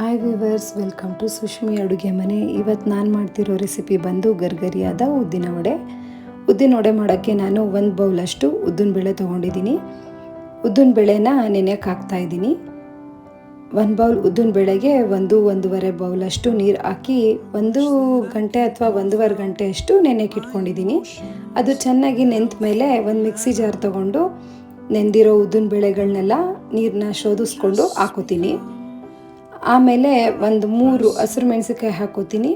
Hi viewers welcome to Sushmi ಅಡುಗೆ ಮನೆ ಇವತ್ತು ನಾನು ಮಾಡ್ತಿರೋ ರೆಸಿಪಿ ಬಂದು ಗರ್ಗರಿಯಾದ ಉದ್ದಿನ ವಡೆ ಉದ್ದಿನ ವಡೆ ಮಾಡೋಕ್ಕೆ ನಾನು ಒಂದು ಬೌಲಷ್ಟು ಉದ್ದಿನ ಬೇಳೆ ತೊಗೊಂಡಿದ್ದೀನಿ ಉದ್ದಿನ ಬೇಳೆನ ನೆನೆಯಕ್ಕೆ ಹಾಕ್ತಾ ಇದ್ದೀನಿ ಒಂದು ಬೌಲ್ ಉದ್ದಿನ ಬೇಳೆಗೆ ಒಂದು ಒಂದೂವರೆ ಬೌಲಷ್ಟು ನೀರು ಹಾಕಿ ಒಂದು ಗಂಟೆ ಅಥವಾ ಒಂದೂವರೆ ಗಂಟೆಯಷ್ಟು ನೆನೆಯಕ್ಕೆ ಇಟ್ಕೊಂಡಿದ್ದೀನಿ ಅದು ಚೆನ್ನಾಗಿ ನೆಂತ ಮೇಲೆ ಒಂದು ಮಿಕ್ಸಿ ಜಾರ್ ತೊಗೊಂಡು ನೆಂದಿರೋ ಉದ್ದಿನ ಬೇಳೆಗಳನ್ನೆಲ್ಲ ನೀರನ್ನ ಶೋಧಿಸ್ಕೊಂಡು ಹಾಕೋತೀನಿ ಆಮೇಲೆ ಒಂದು ಮೂರು ಹಸಿರು ಮೆಣಸಿನ್ಕಾಯಿ ಹಾಕೋತೀನಿ.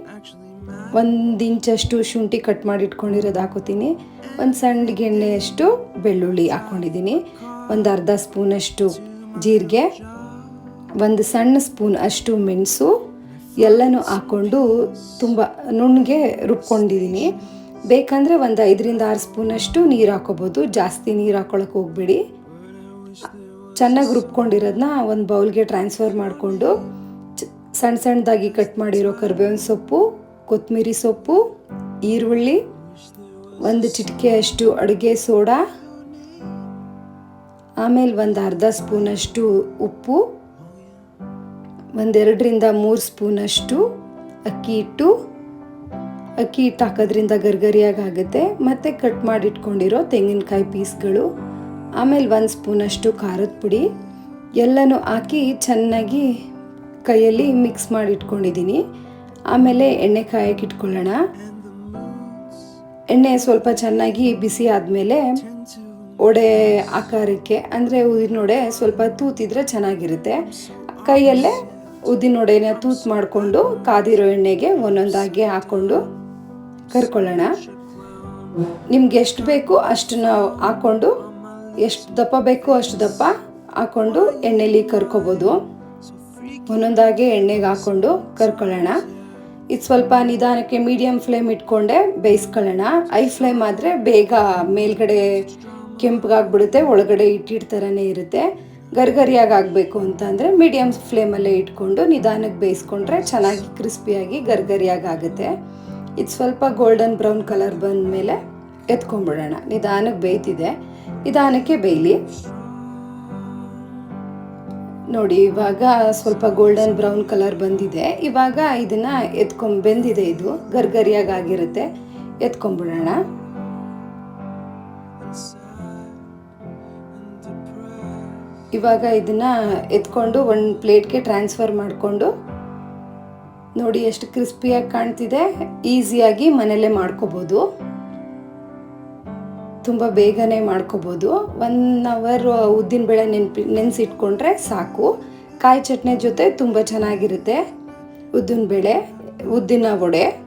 ಒಂದು ಇಂಚಷ್ಟು ಶುಂಠಿ ಕಟ್ ಮಾಡಿ ಇಟ್ಕೊಂಡಿರೋದು ಹಾಕೋತೀನಿ. ಒಂದು ಸಣ್ಣ ಗೆಣ್ಣೆಯಷ್ಟು ಬೆಳ್ಳುಳ್ಳಿ ಹಾಕ್ಕೊಂಡಿದ್ದೀನಿ ಒಂದು ಅರ್ಧ ಸ್ಪೂನಷ್ಟು ಜೀರಿಗೆ, ಒಂದು ಸಣ್ಣ ಸ್ಪೂನ್ ಅಷ್ಟು ಮೆಣಸು, ಎಲ್ಲನೂ ಹಾಕ್ಕೊಂಡು ತುಂಬ ನುಣ್ಣಗೆ ರುಬ್ಕೊಂಡಿದ್ದೀನಿ. ಬೇಕಂದರೆ ಒಂದು ಐದರಿಂದ ಆರು ಸ್ಪೂನಷ್ಟು ನೀರು ಹಾಕೋಬೋದು. ಜಾಸ್ತಿ ನೀರು ಹಾಕೊಳಕ್ಕೆ ಹೋಗ್ಬೇಡಿ. ಚೆನ್ನಾಗಿ ರುಬ್ಕೊಂಡಿರೋದನ್ನ ಒಂದು ಬೌಲ್ಗೆ ಟ್ರಾನ್ಸ್ಫರ್ ಮಾಡಿಕೊಂಡು ಸಣ್ಣ ಸಣ್ಣದಾಗಿ ಕಟ್ ಮಾಡಿರೋ ಕರಿಬೇವಿನ ಸೊಪ್ಪು ಕೊತ್ತಂಬರಿ ಸೊಪ್ಪು, ಈರುಳ್ಳಿ, ಒಂದು ಚಿಟಿಕೆಯಷ್ಟು ಅಡುಗೆ ಸೋಡಾ, ಆಮೇಲೆ ಒಂದು ಅರ್ಧ ಸ್ಪೂನಷ್ಟು ಉಪ್ಪು, ಒಂದೆರಡರಿಂದ ಮೂರು ಸ್ಪೂನಷ್ಟು ಅಕ್ಕಿ ಹಿಟ್ಟು. ಅಕ್ಕಿ ಹಿಟ್ಟು ಹಾಕೋದ್ರಿಂದ ಗರ್ಗರಿಯಾಗಿ ಆಗುತ್ತೆ. ಮತ್ತು ಕಟ್ ಮಾಡಿಟ್ಕೊಂಡಿರೋ ತೆಂಗಿನಕಾಯಿ ಪೀಸ್ಗಳು. ಆಮೇಲೆ ಒಂದು ಸ್ಪೂನಷ್ಟು ಖಾರದ ಪುಡಿ, ಎಲ್ಲನೂ ಹಾಕಿ ಚೆನ್ನಾಗಿ ಕೈಯಲ್ಲಿ ಮಿಕ್ಸ್ ಮಾಡಿ ಇಟ್ಕೊಂಡಿದ್ದೀನಿ. ಆಮೇಲೆ ಎಣ್ಣೆ ಕಾಯಕ್ಕೆ ಇಟ್ಕೊಳ್ಳೋಣ. ಎಣ್ಣೆ ಸ್ವಲ್ಪ ಚೆನ್ನಾಗಿ ಬಿಸಿ ಆದಮೇಲೆ ಒಡೆ ಆಕಾರಕ್ಕೆ, ಅಂದರೆ ಉದಿನೊಡೆ ಸ್ವಲ್ಪ ತೂತಿದ್ರೆ ಚೆನ್ನಾಗಿರುತ್ತೆ. ಕೈಯಲ್ಲೇ ಉದ್ದಿನ ವಡೆನ ತೂತು ಮಾಡಿಕೊಂಡು ಕಾದಿರೋ ಎಣ್ಣೆಗೆ ಒಂದೊಂದಾಗಿ ಹಾಕ್ಕೊಂಡು ಕರ್ಕೊಳ್ಳೋಣ. ನಿಮ್ಗೆ ಎಷ್ಟು ಬೇಕು ಅಷ್ಟನ್ನ ಹಾಕ್ಕೊಂಡು ಎಷ್ಟು ದಪ್ಪ ಬೇಕು ಅಷ್ಟು ದಪ್ಪ ಹಾಕೊಂಡು ಎಣ್ಣೆಲಿ ಕರ್ಕೋಬೋದು. ಒಂದೊಂದಾಗಿ ಎಣ್ಣೆಗೆ ಹಾಕ್ಕೊಂಡು ಕರ್ಕೊಳ್ಳೋಣ. ಇದು ಸ್ವಲ್ಪ ನಿಧಾನಕ್ಕೆ ಮೀಡಿಯಮ್ ಫ್ಲೇಮ್ ಇಟ್ಕೊಂಡೆ ಬೇಯಿಸ್ಕೊಳ್ಳೋಣ. ಐ ಫ್ಲೇಮ್ ಆದರೆ ಬೇಗ ಮೇಲ್ಗಡೆ ಕೆಂಪಗಾಗ್ಬಿಡುತ್ತೆ, ಒಳಗಡೆ ಇಟ್ಟಿಟ್ಟು ಥರನೇ ಇರುತ್ತೆ. ಗರ್ಗರಿಯಾಗಿ ಆಗಬೇಕು ಅಂತಂದರೆ ಮೀಡಿಯಮ್ ಫ್ಲೇಮಲ್ಲೇ ಇಟ್ಕೊಂಡು ನಿಧಾನಕ್ಕೆ ಬೇಯಿಸ್ಕೊಂಡ್ರೆ ಚೆನ್ನಾಗಿ ಕ್ರಿಸ್ಪಿಯಾಗಿ ಗರ್ಗರಿಯಾಗಿ ಆಗುತ್ತೆ. ಇದು ಸ್ವಲ್ಪ ಗೋಲ್ಡನ್ ಬ್ರೌನ್ ಕಲರ್ ಬಂದ ಮೇಲೆ ಎತ್ಕೊಂಡ್ಬಿಡೋಣ ನಿಧಾನಕ್ಕೆ ಬೇಯ್ತಿದೆ. ನಿಧಾನಕ್ಕೆ ಬೇಯಲಿ. ನೋಡಿ, ಇವಾಗ ಸ್ವಲ್ಪ ಗೋಲ್ಡನ್ ಬ್ರೌನ್ ಕಲರ್ ಬಂದಿದೆ. ಇವಾಗ ಇದನ್ನ ಎತ್ಕೊಂಡ್ ಬೆಂದಿದೆ ಇದು. ಗರ್ಗರಿಯಾಗಿ ಆಗಿರುತ್ತೆ ಎತ್ಕೊಂಡ್ಬಿಡೋಣ. ಇವಾಗ ಇದನ್ನ ಎತ್ಕೊಂಡು ಒಂದು ಪ್ಲೇಟ್ಗೆ ಟ್ರಾನ್ಸ್ಫರ್ ಮಾಡಿಕೊಂಡು, ನೋಡಿ ಎಷ್ಟು ಕ್ರಿಸ್ಪಿಯಾಗಿ ಕಾಣ್ತಿದೆ. ಈಸಿಯಾಗಿ ಮನೆಯಲ್ಲೇ ಮಾಡ್ಕೋಬೋದು. ತುಂಬ ಬೇಗನೆ ಮಾಡ್ಕೋಬೋದು. ಒನ್ ಅವರ್ ಉದ್ದಿನ ಬೇಳೆ ನೆನ್ಪಿ, ನೆನೆಸಿಟ್ಕೊಂಡ್ರೆ ಸಾಕು. ಕಾಯಿ ಚಟ್ನಿ ಜೊತೆ ತುಂಬ ಚೆನ್ನಾಗಿರುತ್ತೆ. ಉದ್ದಿನ ಬೇಳೆ, ಉದ್ದಿನ ವಡೆ.